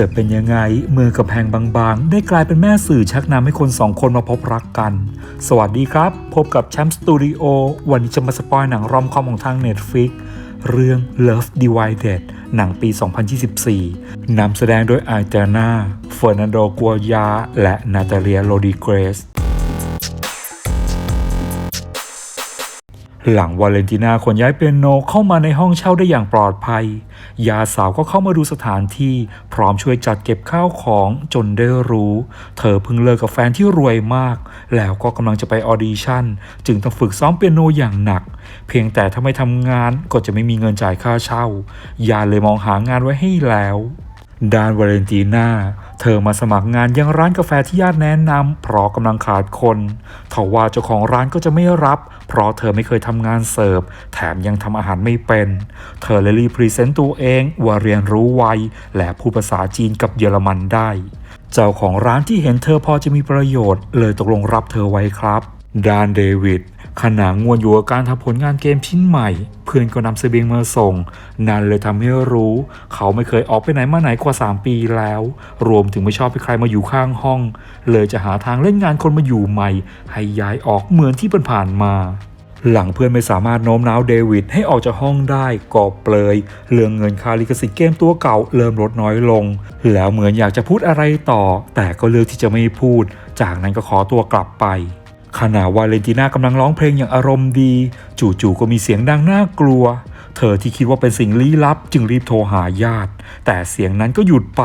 จะเป็นยังไงเมื่อกำแพงบางๆ ได้กลายเป็นแม่สื่อชักนำให้คนสองคนมาพบรักกัน สวัสดีครับ พบกับแชมป์สตูดิโอวันนี้จะมาสปอยหนังรอมคอมของทาง Netflix เรื่อง Love Divided หนังปี 2024 นำแสดงโดยอาจาน่าเฟอร์นันโดกัวยา และนาตาเลียโรดิเกรสหลังวาเลนตินาขนย้ายเปียโนเข้ามาในห้องเช่าได้อย่างปลอดภัย ยาสาวก็เข้ามาดูสถานที่พร้อมช่วยจัดเก็บข้าวของจนได้รู้ เธอเพิ่งเลิกกับแฟนที่รวยมาก แล้วก็กำลังจะไปออดิชั่น จึงต้องฝึกซ้อมเปียโนอย่างหนัก เพียงแต่ถ้าไม่ทำงานก็จะไม่มีเงินจ่ายค่าเช่ายาเลยมองหางานไว้ให้แล้ว ด้านวาเลนติน่า เธอมาสมัครงานยังร้านกาแฟที่ญาติแนะนำเพราะกำลังขาดคนทว่าเจ้าของร้านก็จะไม่รับ เพราะเธอไม่เคยทำงานเสิร์ฟ แถมยังทำอาหารไม่เป็น เธอเลยรีพรีเซนต์ตัวเองว่าเรียนรู้ไว และพูดภาษาจีนกับเยอรมันได้ เจ้าของร้านที่เห็นเธอพอจะมีประโยชน์ เลยตกลงรับเธอไว้ครับดานเดวิด ขณะงวนอยู่กับการทำผลงานเกมชิ้นใหม่ เพื่อนก็นำเสบียงมาส่ง นั่นเลยทำให้รู้ เขาไม่เคยออกไปไหนมาไหนกว่า 3 ปีแล้ว รวมถึงไม่ชอบให้ใครมาอยู่ข้างห้อง เลยจะหาทางเล่นงานคนมาอยู่ใหม่ ให้ย้ายออกเหมือนที่ผ่านมา หลังเพื่อนไม่สามารถโน้มน้าวเดวิดให้ออกจากห้องได้ก็เปลยเรื่องเงินคาลิขสิทธิ์เกมตัวเก่าเริ่มลดน้อยลง แล้วเหมือนอยากจะพูดอะไรต่อ แต่ก็เลือกที่จะไม่พูด จากนั้นก็ขอตัวกลับไป ขณะวาเลนติน่ากำลังร้องเพลงอย่างอารมณ์ดี จู่ๆก็มีเสียงดังน่ากลัว เธอที่คิดว่าเป็นสิ่งลี้ลับ จึงรีบโทรหาญาติ แต่เสียงนั้นก็หยุดไป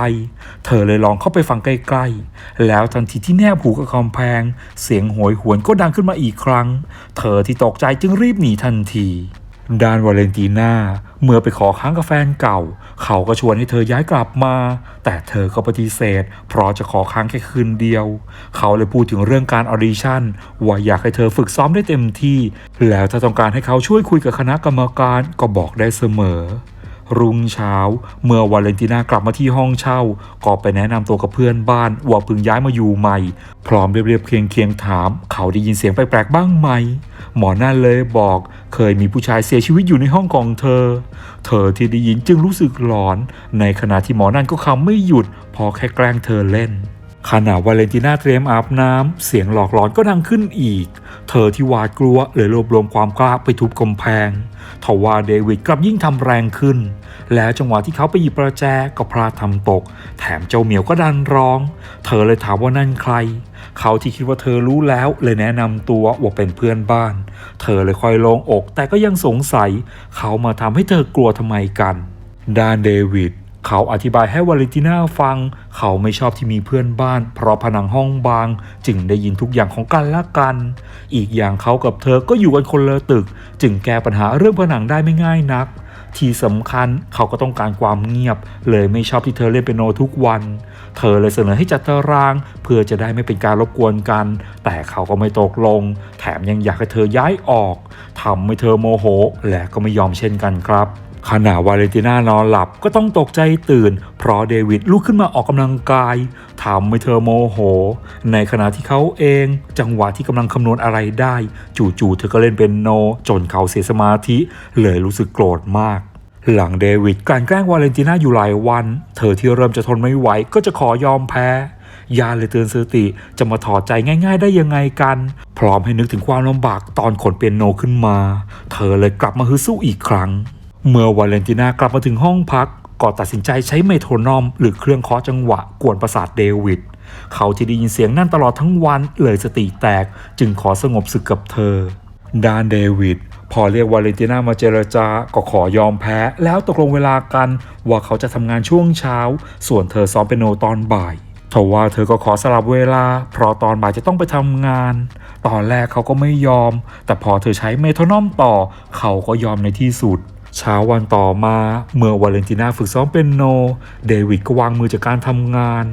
เธอเลยลองเข้าไปฟังใกล้ๆ แล้วทันทีที่แนบหูกับกำแพง เสียงโหยหวนก็ดังขึ้นมาอีกครั้ง เธอที่ตกใจจึงรีบหนีทันที ด้านวาเลนตีน่าเมื่อไปขอค้างกับแฟนเก่า เขาก็ชวนให้เธอย้ายกลับมา แต่เธอก็ปฏิเสธ เพราะจะขอค้างแค่คืนเดียว เขาเลยพูดถึงเรื่องการออดิชั่นว่าอยากให้เธอฝึกซ้อมได้เต็มที่ แล้วถ้าต้องการให้เขาช่วยคุยกับคณะกรรมการก็บอกได้เสมอ รุ่งเช้า เมื่อวาเลนตินากลับมาที่ห้องเช่า ก็ไปแนะนำตัวกับเพื่อนบ้านว่าเพิ่งย้ายมาอยู่ใหม่ พร้อมเรียบเคียงเคียงๆถาม เขาได้ยินเสียงแปลกๆบ้างไหม หมอนั่นเลยบอก เคยมีผู้ชายเสียชีวิตอยู่ในห้องของเธอ เธอที่ได้ยินจึงรู้สึกหลอน ในขณะที่หมอนั่นก็คำไม่หยุดพอแค่แกล้งเธอเล่น ขณะวาเลนติน่าเตรียมอาบน้ำเสียงหลอกหลอนก็ดังขึ้นอีก เธอที่หวาดกลัวเลยรวบรวมความกล้าไปทุบกำแพงทว่าเดวิดกลับยิ่งทำแรงขึ้น แล้วจังหวะที่เขาไปหยิบประแจก็พลาดทำตก แถมเจ้าเหมียวก็ดันร้อง เธอเลยถามว่านั่นใคร เขาที่คิดว่าเธอรู้แล้วเลยแนะนำตัวว่าเป็นเพื่อนบ้าน เธอเลยค่อยโลงอกแต่ก็ยังสงสัย เขามาทำให้เธอกลัวทำไมกันด้านเดวิด เขาอธิบายให้วาเลนติน่าฟัง เขาไม่ชอบที่มีเพื่อนบ้าน เพราะผนังห้องบาง จึงได้ยินทุกอย่างของกันและกัน อีกอย่างเขากับเธอก็อยู่กันคนละตึก จึงแก้ปัญหาเรื่องผนังได้ไม่ง่ายนัก ที่สำคัญเขาก็ต้องการความเงียบ เลยไม่ชอบที่เธอเล่นเปียโนทุกวัน เธอเลยเสนอให้จัดตาราง เพื่อจะได้ไม่เป็นการรบกวนกัน แต่เขาก็ไม่ตกลง แถมยังอยากให้เธอย้ายออกทำให้เธอโมโห และก็ไม่ยอมเช่นกันครับ ขณะวาเลนติน่านอนหลับก็ต้องตกใจตื่น เพราะเดวิดลุกขึ้นมาออกกำลังกายทำให้เธอโมโห ในขณะที่เขาเอง จังหวะที่กำลังคำนวณอะไรได้ จู่ๆเธอก็เล่นเป็นโน จนเขาเสียสมาธิ เลยรู้สึกโกรธมากหลังเดวิดกลั่นแกล้งวาเลนติน่าอยู่หลายวัน เธอที่เริ่มจะทนไม่ไหวก็จะขอยอมแพ้ ยาเลยเตือนสติจะมาถอดใจง่าย ๆ ได้ยังไงกัน พร้อมให้นึกถึงความลำบากตอนขนเปียโนขึ้นมา เธอเลยกลับมาฮึสู้อีกครั้ง เมื่อวาเลนติน่ากลับมาถึงห้องพักก็ตัดสินใจใช้เมโทรนอม หรือเครื่องเคาะจังหวะกวนประสาทเดวิด เขาที่ได้ยินเสียงนั่นตลอดทั้งวันเลยสติแตกจึงขอสงบศึกกับเธอด้านเดวิด พอเรียกวาเลนติน่ามาเจรจาก็ขอยอมแพ้ แล้วตกลงเวลากันว่าเขาจะทำงานช่วงเช้า ส่วนเธอซ้อมเปียโนตอนบ่ายทว่าเธอก็ขอสลับเวลา เพราะตอนบ่ายจะต้องไปทำงาน ตอนแรกเขาก็ไม่ยอม แต่พอเธอใช้เมโทรนอมต่อ เขาก็ยอมในที่สุด เช้าวันต่อมาเมื่อวาเลนติน่าฝึกซ้อมเป็นโน เดวิดก็วางมือจากการทำงาน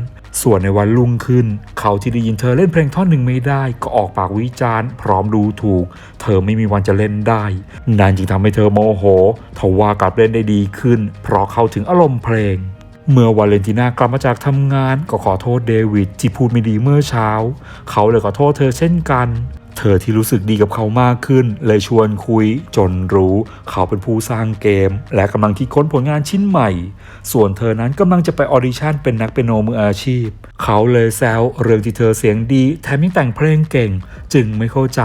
ส่วนในวันรุ่งขึ้น เขาที่ได้ยินเธอเล่นเพลงท่อนหนึ่งไม่ได้ ก็ออกปากวิจารณ์ พร้อมดูถูก เธอไม่มีวันจะเล่นได้นั่นจึงทำให้เธอโมโหทว่ากลับเล่นได้ดีขึ้น เพราะเข้าถึงอารมณ์เพลงเมื่อวาเลนติน่ากลับมาจากทำงานก็ขอโทษเดวิดที่พูดไม่ดีเมื่อเช้า เขาเลยขอโทษเธอเช่นกัน เธอที่รู้สึกดีกับเขามากขึ้น เลยชวนคุยจนรู้ เขาเป็นผู้สร้างเกม และกำลังคิดค้นผลงานชิ้นใหม่ ส่วนเธอนั้นกำลังจะไปออดิชั่นเป็นนักเปียโนมืออาชีพ เขาเลยแซวเรื่องที่เธอเสียงดี แถมยังแต่งเพลงเก่ง จึงไม่เข้าใจ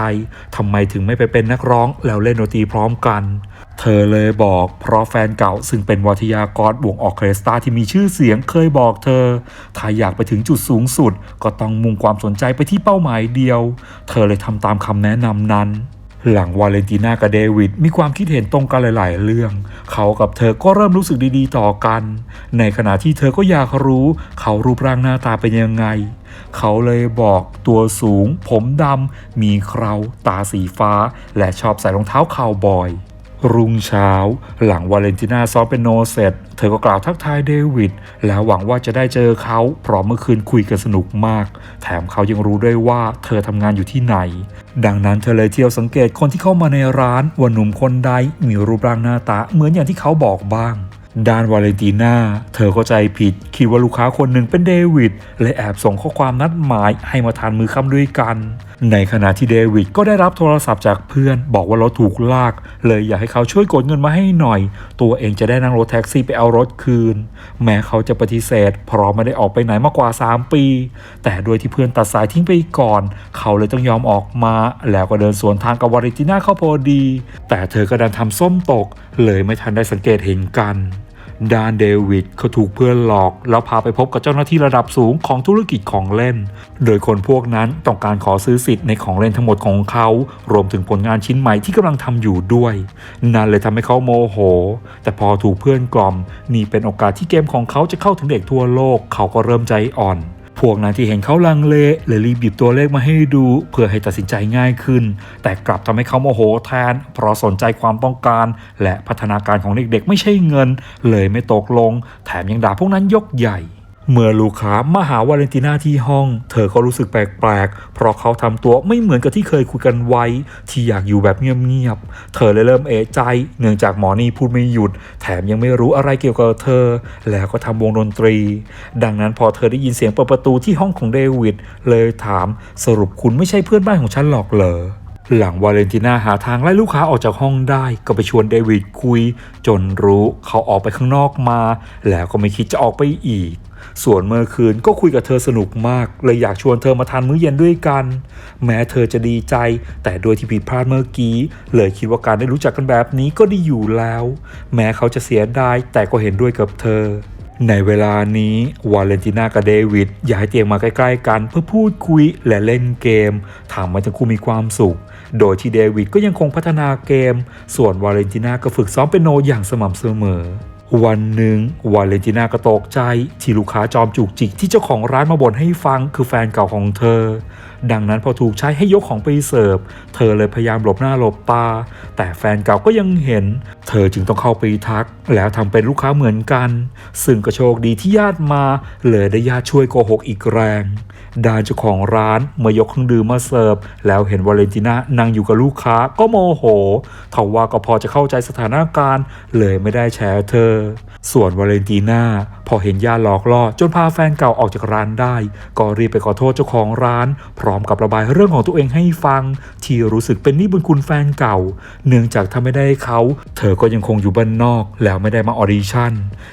ทำไมถึงไม่ไปเป็นนักร้องแล้วเล่นดนตรีพร้อมกัน เธอเลยบอกเพราะแฟนเก่าซึ่งเป็นวัทยากรวงออเคสตราที่มีชื่อเสียงเคยบอกเธอ ถ้าอยากไปถึงจุดสูงสุด ก็ต้องมุ่งความสนใจไปที่เป้าหมายเดียว เธอเลยทำตามคำแนะนำนั้น หลังวาเลนติน่ากับเดวิดมีความคิดเห็นตรงกันหลาย ๆ เรื่อง เขากับเธอก็เริ่มรู้สึกดี ๆ ต่อกัน ในขณะที่เธอก็อยากรู้เขารูปร่างหน้าตาเป็นยังไง เขาเลยบอกตัวสูง ผมดำมีเคราตาสีฟ้า และชอบใส่รองเท้าคาวบอย รุ่งเช้า หลังวาเลนติน่าซ้อมเป็นโนเสร็จ เธอก็กล่าวทักทายเดวิด แล้วหวังว่าจะได้เจอเขาเพราะเมื่อคืนคุยกันสนุกมาก แถมเขายังรู้ด้วยว่าเธอทำงานอยู่ที่ไหน ดังนั้นเธอเลยเที่ยวสังเกตคนที่เข้ามาในร้านว่าหนุ่มคนใดมีรูปร่างหน้าตาเหมือนอย่างที่เขาบอกบ้าง ด้านวาเลนติน่า เธอเข้าใจผิด คิดว่าลูกค้าคนหนึ่งเป็นเดวิดเลยแอบส่งข้อความนัดหมายให้มาทานมือค่ำด้วยกัน ในขณะที่เดวิดก็ได้รับโทรศัพท์จากเพื่อน บอกว่ารถถูกลาก เลยอยากให้เขาช่วยกดเงินมาให้หน่อย ตัวเองจะได้นั่งรถแท็กซี่ไปเอารถคืน แม้เขาจะปฏิเสธ เพราะไม่ได้ออกไปไหนมากกว่า 3 ปี แต่ด้วยที่เพื่อนตัดสายทิ้งไปก่อน เขาเลยต้องยอมออกมา แล้วก็เดินสวนทางกับวาเลนติน่าเข้าพอดี แต่เธอก็ดันทำส้มตก เลยไม่ทันได้สังเกตเห็นกัน ดานเดวิดเขาถูกเพื่อนหลอก แล้วพาไปพบกับเจ้าหน้าที่ระดับสูงของธุรกิจของเล่น โดยคนพวกนั้นต้องการขอซื้อสิทธิ์ในของเล่นทั้งหมดของเขา รวมถึงผลงานชิ้นใหม่ที่กำลังทำอยู่ด้วย นั่นเลยทำให้เขาโมโห แต่พอถูกเพื่อนกล่อม นี่เป็นโอกาสที่เกมของเขาจะเข้าถึงเด็กทั่วโลก เขาก็เริ่มใจอ่อน พวกนั้นที่เห็นเขาลังเลเลยรีบหยิบตัวเลขมาให้ดู เพื่อให้ตัดสินใจง่ายขึ้น แต่กลับทำให้เขาโมโหแทน เพราะสนใจความต้องการ และพัฒนาการของเด็กๆ ไม่ใช่เงิน เลยไม่ตกลง แถมยังด่าพวกนั้นยกใหญ่ เมื่อลูกค้ามาหาวาเลนติน่าที่ห้อง เธอก็รู้สึกแปลกๆ เพราะเขาทำตัวไม่เหมือนกับที่เคยคุยกันไว้ ที่อยากอยู่แบบเงียบๆ เธอเลยเริ่มเอะใจ เนื่องจากหมอนี่พูดไม่หยุด แถมยังไม่รู้อะไรเกี่ยวกับเธอ แล้วก็ทำวงดนตรี ดังนั้นพอเธอได้ยินเสียงเปิดประตูที่ห้องของเดวิด เลยถามสรุปคุณไม่ใช่เพื่อนบ้านของฉันหรอกเหรอหลังวาเลนติน่าหาทางไล่ลูกค้าออกจากห้องได้ ก็ไปชวนเดวิดคุย จนรู้เขาออกไปข้างนอกมา แล้วก็ไม่คิดจะออกไปอีก ส่วนเมื่อคืนก็คุยกับเธอสนุกมาก เลยอยากชวนเธอมาทานมื้อเย็นด้วยกัน แม้เธอจะดีใจ แต่โดยที่ผิดพลาดเมื่อกี้ เลยคิดว่าการได้รู้จักกันแบบนี้ก็ดีอยู่แล้ว แม้เขาจะเสียดายแต่ก็เห็นด้วยกับเธอในเวลานี้วาเลนติน่ากับเดวิดย้ายเตียงมาใกล้ๆกันเพื่อพูดคุยและเล่นเกมทำให้ทั้งคู่มีความสุข โดยที่เดวิดก็ยังคงพัฒนาเกม ส่วนวาเลนติน่าก็ฝึกซ้อมเป็นโนอย่างสม่ำเสมอ วันหนึ่งวาเลนติน่าก็ตกใจที่ลูกค้าจอมจุกจิกที่เจ้าของร้านมาบ่นให้ฟังคือแฟนเก่าของเธอ ดังนั้นพอถูกใช้ให้ยกของไปเสิร์ฟ เธอเลยพยายามหลบหน้าหลบตา แต่แฟนเก่าก็ยังเห็น เธอจึงต้องเข้าไปทัก แล้วทำเป็นลูกค้าเหมือนกัน ซึ่งก็โชคดีที่ญาติมา เลยได้ญาติช่วยโกหกอีกแรงดานเจ้าของร้านเมื่อยกเครื่องดื่มมาเสิร์ฟ แล้วเห็นวาเลนติน่านั่งอยู่กับลูกค้าก็โมโหทว่าก็พอจะเข้าใจสถานการณ์ เลยไม่ได้แชร์เธอ ส่วนวาเลนติน่าพอเห็นญาติหลอกล่อจนพาแฟนเก่าออกจากร้านได้ ก็รีบไปขอโทษเจ้าของร้าน พร้อมกับระบายเรื่องของตัวเองให้ฟัง ที่รู้สึกเป็นหนี้บุญคุณแฟนเก่า เนื่องจากถ้าไม่ได้เขา เธอก็ยังคงอยู่บ้านนอก แล้วไม่ได้มาออดิชั่น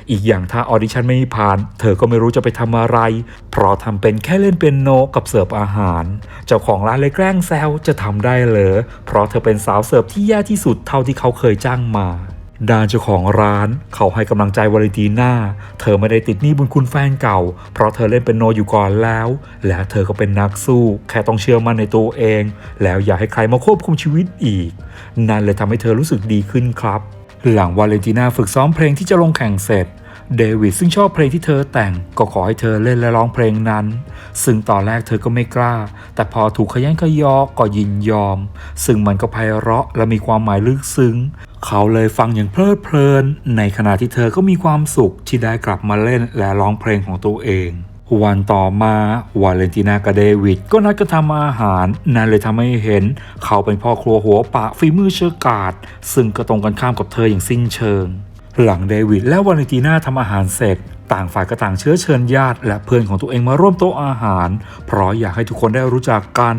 อีกอย่างถ้าออดิชั่นไม่ผ่าน เธอก็ไม่รู้จะไปทำอะไร เพราะทำเป็นแค่เล่นเป็นโนกับเสิร์ฟอาหาร เจ้าของร้านเลยแกล้งแซวจะทำได้เหรอเพราะเธอเป็นสาวเสิร์ฟที่แย่ที่สุดเท่าที่เขาเคยจ้างมา ด้านเจ้าของร้านเขาให้กำลังใจวาเลนติน่า เธอไม่ได้ติดหนี้บุญคุณแฟนเก่า เพราะเธอเล่นเป็นโนอยู่ก่อนแล้ว และเธอก็เป็นนักสู้ แค่ต้องเชื่อมั่นในตัวเอง แล้วอย่าให้ใครมาควบคุมชีวิตอีก นั่นเลยทำให้เธอรู้สึกดีขึ้นครับ หลังวาเลนติน่าฝึกซ้อมเพลงที่จะลงแข่งเสร็จเดวิดซึ่งชอบเพลงที่เธอแต่งก็ขอให้เธอเล่นและร้องเพลงนั้น ซึ่งตอนแรกเธอก็ไม่กล้า แต่พอถูกขยันขยอก็ยินยอม ซึ่งมันก็ไพเราะและมีความหมายลึกซึ้ง เขาเลยฟังอย่างเพลิดเพลิน ในขณะที่เธอก็มีความสุขที่ได้กลับมาเล่นและร้องเพลงของตัวเองวันต่อมาวาเลนตินากับเดวิดก็นัดกันทำอาหาร นั่นเลยทำให้เห็น เขาเป็นพ่อครัวหัวปะฝีมือเชื่อกาดซึ่งก็ตรงกันข้ามกับเธออย่างสิ้นเชิง หลังเดวิดและวาเลนติน่าทำอาหารเสร็จ ต่างฝ่ายก็ต่างเชื้อเชิญญาติ และเพื่อนของตัวเองมาร่วมโต๊ะอาหาร เพราะอยากให้ทุกคนได้รู้จักกัน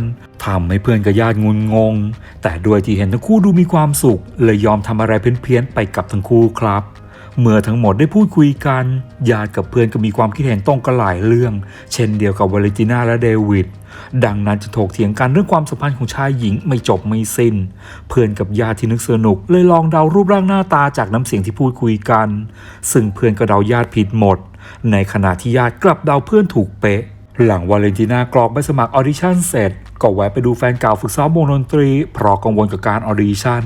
ทำให้เพื่อนกับญาติงุนงง แต่ด้วยที่เห็นทั้งคู่ดูมีความสุข เลยยอมทำอะไรเพี้ยนๆไปกับทั้งคู่ครับ เมื่อทั้งหมดได้พูดคุยกันญาติกับเพื่อนก็มีความคิดเห็นตรงกันหลายเรื่อง เช่นเดียวกับวาเลนติน่าและเดวิดดังนั้นจะถกเถียงกันเรื่องความสัมพันธ์ของชายหญิงไม่จบไม่สิ้น เพื่อนกับญาติที่นึกสนุก เลยลองเดารูปร่างหน้าตาจากน้ำเสียงที่พูดคุยกัน ซึ่งเพื่อนก็เดาญาติผิดหมด ในขณะที่ญาติกลับเดาเพื่อนถูกเป๊ะ หลังวาเลนติน่ากรอกใบสมัครออดิชั่นเสร็จ ก็แวะไปดูแฟนเก่าฝึกซ้อมวงดนตรี เพราะกังวลกับการออดิชั่น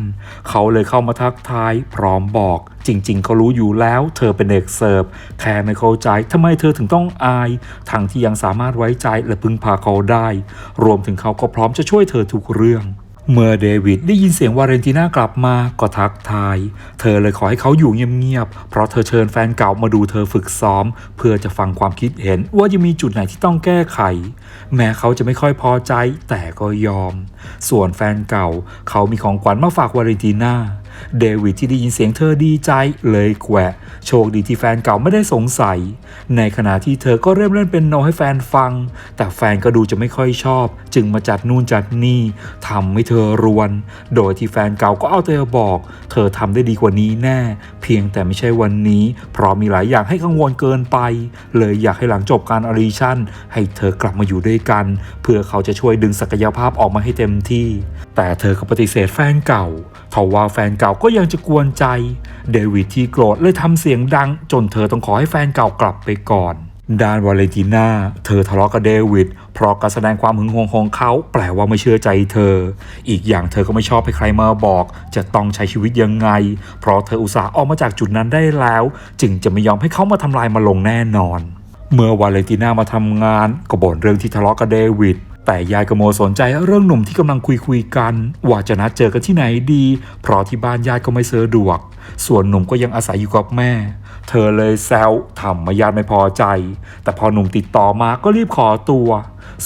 เขาเลยเข้ามาทักทาย พร้อมบอก จริง ๆ เขารู้อยู่แล้ว เธอเป็นเด็กเสิร์ฟแค่ไม่เข้าใจทำไมเธอถึงต้องอาย ทั้งที่ยังสามารถไว้ใจและพึ่งพาเขาได้ รวมถึงเขาก็พร้อมจะช่วยเธอทุกเรื่อง เมื่อเดวิดได้ยินเสียงวาเลนติน่ากลับมาก็ทักทาย เธอเลยขอให้เขาอยู่เงียบๆ เพราะเธอเชิญแฟนเก่ามาดูเธอฝึกซ้อม เพื่อจะฟังความคิดเห็นว่าจะมีจุดไหนที่ต้องแก้ไข แม้เขาจะไม่ค่อยพอใจแต่ก็ยอม ส่วนแฟนเก่า เขามีของขวัญมาฝากวาเลนติน่า เดวิดที่ได้ยินเสียงเธอดีใจเลยแกวะ โชคดีที่แฟนเก่าไม่ได้สงสัย ในขณะที่เธอก็เริ่มเล่นเป็นโนให้แฟนฟัง แต่แฟนก็ดูจะไม่ค่อยชอบ จึงมาจัดนู่นจัดนี่ทำให้เธอรวน โดยที่แฟนเก่าก็เอาเธอบอก เธอทำได้ดีกว่านี้แน่ เพียงแต่ไม่ใช่วันนี้ เพราะมีหลายอย่างให้กังวลเกินไป เลยอยากให้หลังจบการออดิชั่นให้เธอกลับมาอยู่ด้วยกัน เพื่อเขาจะช่วยดึงศักยภาพออกมาให้เต็มที่ แต่เธอก็ปฏิเสธแฟนเก่าทว่าแฟนเก่าก็ยังจะกวนใจ เดวิดที่โกรธเลยทำเสียงดัง จนเธอต้องขอให้แฟนเก่ากลับไปก่อนด้านวาเลนติน่า เธอทะเลาะกับเดวิดเพราะการแสดงความหึงหวงของเขาแปลว่าไม่เชื่อใจเธอ อีกอย่างเธอก็ไม่ชอบให้ใครมาบอก จะต้องใช้ชีวิตยังไง เพราะเธออุตส่าห์ออกมาจากจุดนั้นได้แล้ว จึงจะไม่ยอมให้เขามาทำลายมาลงแน่นอน เมื่อวาเลนติน่ามาทำงานก็บ่นเรื่องที่ทะเลาะกับเดวิด แต่ยายกโมสนใจเรื่องหนุ่มที่กำลังคุยคุยกัน ว่าจะนัดเจอกันที่ไหนดี เพราะที่บ้านญาติก็ไม่สะดวก ส่วนหนุ่มก็ยังอาศัยอยู่กับแม่ เธอเลยแซวทำมาญาติไม่พอใจ แต่พอหนุ่มติดต่อมาก็รีบขอตัว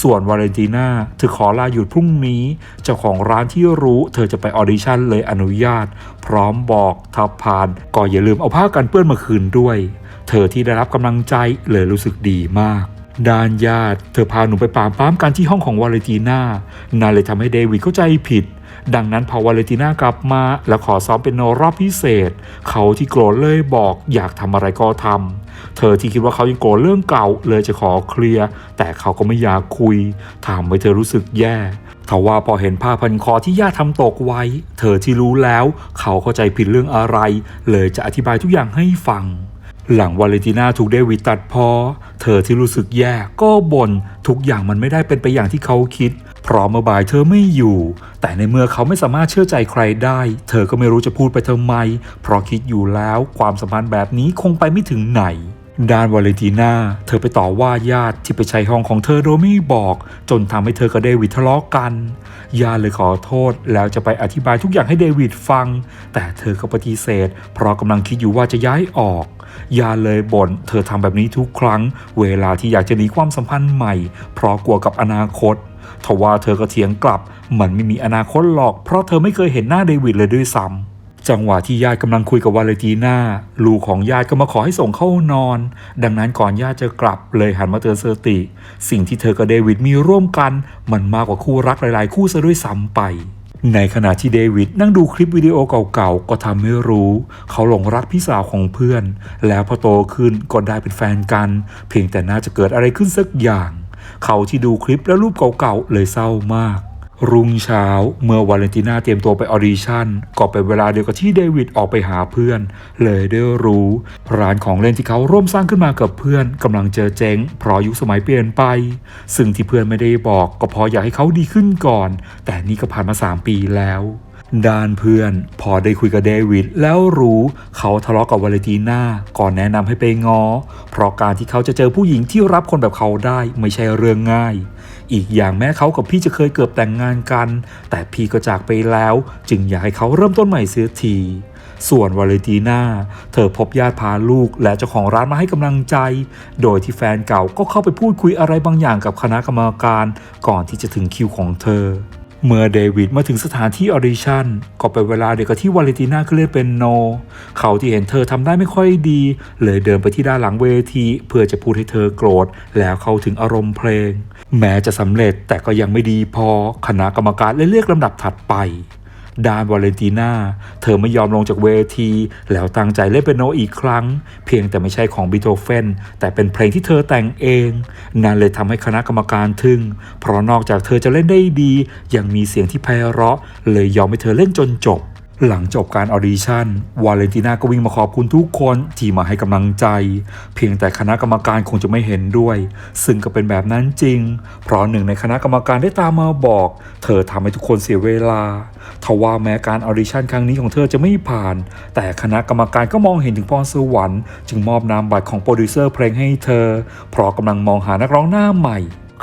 ส่วนวาเลนติน่าเธอขอลาหยุดพรุ่งนี้ เจ้าของร้านที่รู้เธอจะไปออดิชั่นเลยอนุญาต พร้อมบอกทับผ่านก็อย่าลืมเอาผ้ากันเปื้อนมาคืนด้วย เธอที่ได้รับกำลังใจเลยรู้สึกดีมาก ด้านญาติเธอพาหนุ่มไปปามปามกันที่ห้องของวาเลนติน่านั่นเลยทำให้เดวิดเข้าใจผิด ดังนั้นพอวาเลนติน่ากลับมา แล้วขอซ้อมเป็นโนรอบพิเศษ เขาที่โกรธเลยบอกอยากทำอะไรก็ทำเธอที่คิดว่าเขายังโกรธเรื่องเก่าเลยจะขอเคลียร์แต่เขาก็ไม่อยากคุยทำให้เธอรู้สึกแย่ทว่าพอเห็นผ้าพันคอที่ญาติทำตกไว้ เธอที่รู้แล้ว เขาเข้าใจผิดเรื่องอะไร เลยจะอธิบายทุกอย่างให้ฟัง หลังวาเลนติน่าถูกเดวิดตัดพอ เธอที่รู้สึกแย่ก็บน่นทุกอย่างมันไม่ได้เป็นไปอย่างที่เขาคิด เพราะเมื่อบ่ายเธอไม่อยู่ แต่ในเมื่อเขาไม่สามารถเชื่อใจใครได้ เธอก็ไม่รู้จะพูดไปทำไม เพราะคิดอยู่แล้วความสัมพันธ์แบบนี้คงไปไม่ถึงไหน ด้านวาเลนติน่าเธอไปต่อว่าญาติที่ไปใช้ห้องของเธอโดยไม่บอก จนทำให้เธอกับเดวิดทะเลาะกัน ญาติเลยขอโทษ แล้วจะไปอธิบายทุกอย่างให้เดวิดฟัง แต่เธอก็ปฏิเสธ เพราะกำลังคิดอยู่ว่าจะย้ายออกยาติเลยบ่นเธอทำแบบนี้ทุกครั้ง เวลาที่อยากจะหนีความสัมพันธ์ใหม่ เพราะกลัวกับอนาคตทว่าเธอก็เถียงกลับ มันไม่มีอนาคตหรอก เพราะเธอไม่เคยเห็นหน้าเดวิดเลยด้วยซ้ำ จังหวะที่ญาติกำลังคุยกับวาเลนติน่าลูกของญาติก็มาขอให้ส่งเข้านอน ดังนั้นก่อนญาติจะกลับเลยหันมาเตือนเซอร์ติ สิ่งที่เธอกับเดวิดมีร่วมกัน มันมากกว่าคู่รักหลาย ๆ คู่ซะด้วยซ้ำไป ในขณะที่เดวิดนั่งดูคลิปวิดีโอเก่าๆ ก็ทำให้รู้ เขาหลงรักพี่สาวของเพื่อน แล้วพอโตขึ้นก็ได้เป็นแฟนกัน เพียงแต่น่าจะเกิดอะไรขึ้นสักอย่าง เขาที่ดูคลิปและรูปเก่าๆเลยเศร้ามาก รุ่งเช้า เมื่อวาเลนติน่าเตรียมตัวไปออดิชั่น ก็เป็นเวลาเดียวกับที่เดวิดออกไปหาเพื่อน เลยได้รู้ร้านของเล่นที่เขาร่วมสร้างขึ้นมากับเพื่อนกำลังเจอเจ๊งเพราะยุคสมัยเปลี่ยนไป ซึ่งที่เพื่อนไม่ได้บอก ก็เพราะอยากให้เขาดีขึ้นก่อน แต่นี่ก็ผ่านมา 3 ปีแล้วด้านเพื่อน พอได้คุยกับเดวิดแล้วรู้เขาทะเลาะกับวาเลนติน่าก่อนแนะนำให้ไปงอ เพราะการที่เขาจะเจอผู้หญิงที่รับคนแบบเขาได้ไม่ใช่เรื่องง่าย อีกอย่างแม้เขากับพี่จะเคยเกือบแต่งงานกัน แต่พี่ก็จากไปแล้ว จึงอยากให้เขาเริ่มต้นใหม่เสียทีส่วนวาเลนตีน่า เธอพบญาติพาลูกและเจ้าของร้านมาให้กำลังใจ โดยที่แฟนเก่าก็เข้าไปพูดคุยอะไรบางอย่างกับคณะกรรมการ ก่อนที่จะถึงคิวของเธอ เมื่อเดวิดมาถึงสถานที่ออดิชั่นก็เป็นเวลาเดียวกับที่วาเลนติน่าขึ้นเล่นเป็นโน เขาที่เห็นเธอทำได้ไม่ค่อยดี เลยเดินไปที่ด้านหลังเวที เพื่อจะพูดให้เธอโกรธ แล้วเข้าถึงอารมณ์เพลง แม้จะสำเร็จแต่ก็ยังไม่ดีพอคณะกรรมการเลยเรียกลำดับถัดไป ดานวาเลนติน่า เธอไม่ยอมลงจากเวที แล้วตั้งใจเล่นเปียโนอีกครั้ง เพียงแต่ไม่ใช่ของบิโธเฟน แต่เป็นเพลงที่เธอแต่งเอง นั่นเลยทำให้คณะกรรมการทึ่ง เพราะนอกจากเธอจะเล่นได้ดี ยังมีเสียงที่ไพเราะ เลยยอมให้เธอเล่นจนจบ หลังจบการออดิชั่น วาเลนติน่าก็วิ่งมาขอบคุณทุกคนที่มาให้กำลังใจ เพียงแต่คณะกรรมการคงจะไม่เห็นด้วย ซึ่งก็เป็นแบบนั้นจริง เพราะหนึ่งในคณะกรรมการได้ตามมาบอก เธอทำให้ทุกคนเสียเวลาทว่าแม้การออดิชั่นครั้งนี้ของเธอจะไม่ผ่าน แต่คณะกรรมการก็มองเห็นถึงพรสวรรค์จึงมอบนามบัตรของโปรดิวเซอร์เพลงให้เธอ เพราะกำลังมองหานักร้องหน้าใหม่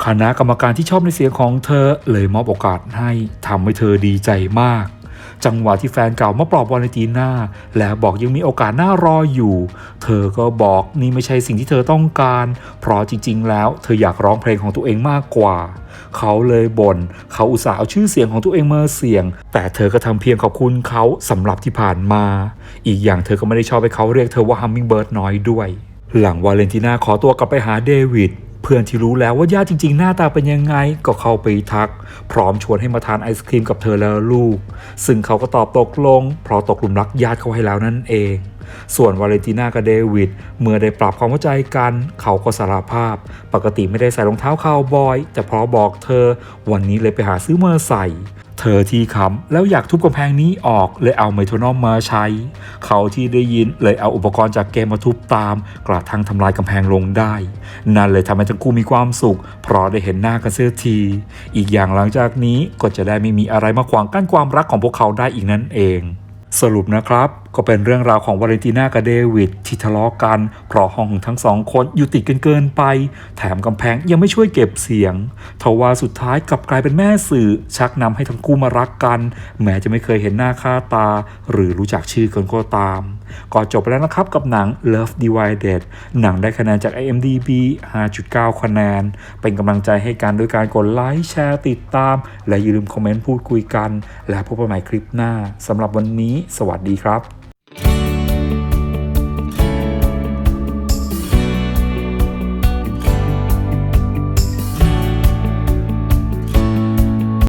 คณะกรรมการที่ชอบในเสียงของเธอเลยมอบโอกาสให้ทำให้เธอดีใจมาก จังหวะที่แฟนเก่ามาปลอบวาเลนติน่าและบอกยังมีโอกาสหน้ารออยู่ เธอก็บอกนี่ไม่ใช่สิ่งที่เธอต้องการ เพราะจริง ๆ แล้วเธออยากร้องเพลงของตัวเองมากกว่า เขาเลยบน่นเขาอุตส่าห์เอาชื่อเสียงของตัวเองมาเสี่ยง แต่เธอก็ทำเพียงขอบคุณเขาสำหรับที่ผ่านมา อีกอย่างเธอก็ไม่ได้ชอบให้เขาเรียกเธอว่าฮัมมิงเบิร์ดน้อยด้วย หลังวาเลนติน่าขอตัวกลับไปหาเดวิด เพื่อนที่รู้แล้วว่าญาติจริง ๆ หน้าตาเป็นยังไงก็เข้าไปทัก พร้อมชวนให้มาทานไอศครีมกับเธอแล้วลูก ซึ่งเขาก็ตอบตกลง เพราะตกหลุมรักญาติเขาให้แล้วนั่นเอง ส่วนวาเลนติน่ากับเดวิดเมื่อได้ปรับความเข้าใจกัน เขาก็สารภาพ ปกติไม่ได้ใส่รองเท้าคาวบอย แต่พอบอกเธอ วันนี้เลยไปหาซื้อมาใส่ อที่ขำแล้วอยากทุบกำแพงนี้ออกเลยเอาไมโทนอมมาใช้ เขาที่ได้ยินเลยเอาอุปกรณ์จากเกมมาทุบตาม กระทั่งทำลายกำแพงลงได้ นั่นเลยทำให้ทั้งคู่มีความสุข เพราะได้เห็นหน้ากันเสียที อีกอย่างหลังจากนี้ก็จะได้ไม่มีอะไรมาขวางกั้นความรักของพวกเขาได้อีกนั่นเอง สรุปนะครับ ก็เป็นเรื่องราวของวาเลนติน่ากับเดวิดที่ทะเลาะกัน เพราะห้องของทั้งสองคนอยู่ติดกันเกินไป แถมกำแพงยังไม่ช่วยเก็บเสียงทว่าสุดท้ายกลับกลายเป็นแม่สื่อ ชักนำให้ทั้งคู่มารักกัน แม้จะไม่เคยเห็นหน้าค่าตา หรือรู้จักชื่อกันก็ตาม ก็จบไปแล้วนะครับกับหนัง Love Divided หนังได้คะแนนจาก IMDb 5.9 คะแนน เป็นกำลังใจให้กันด้วยการกดไลค์แชร์ติดตาม และอย่าลืมคอมเมนต์พูดคุยกัน และพบกันใหม่คลิปหน้าสำหรับวันนี้ สวัสดีครับ